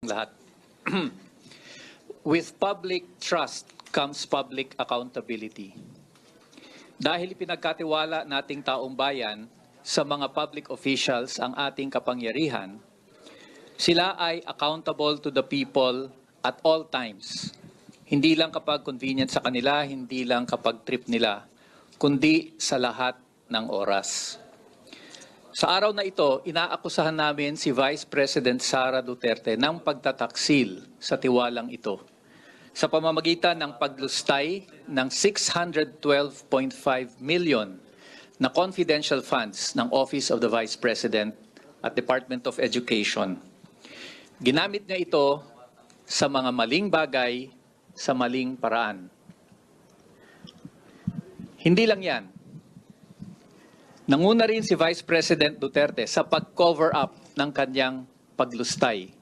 lahat. With public trust comes public accountability. Dahil pinagkatiwala nating taong bayan sa mga public officials ang ating kapangyarihan, sila ay accountable to the people at all times. Hindi lang kapag convenient sa kanila, hindi lang kapag trip nila, kundi sa lahat ng oras. Sa araw na ito, inaakusahan namin si Vice President Sara Duterte ng pagtataksil sa tiwalang ito sa pamamagitan ng paglustay ng 612.5 million na confidential funds ng Office of the Vice President at Department of Education. Ginamit niya ito sa mga maling bagay sa maling paraan. Hindi lang yan. Nanguna rin si Vice President Duterte sa pag-cover up ng kanyang paglustay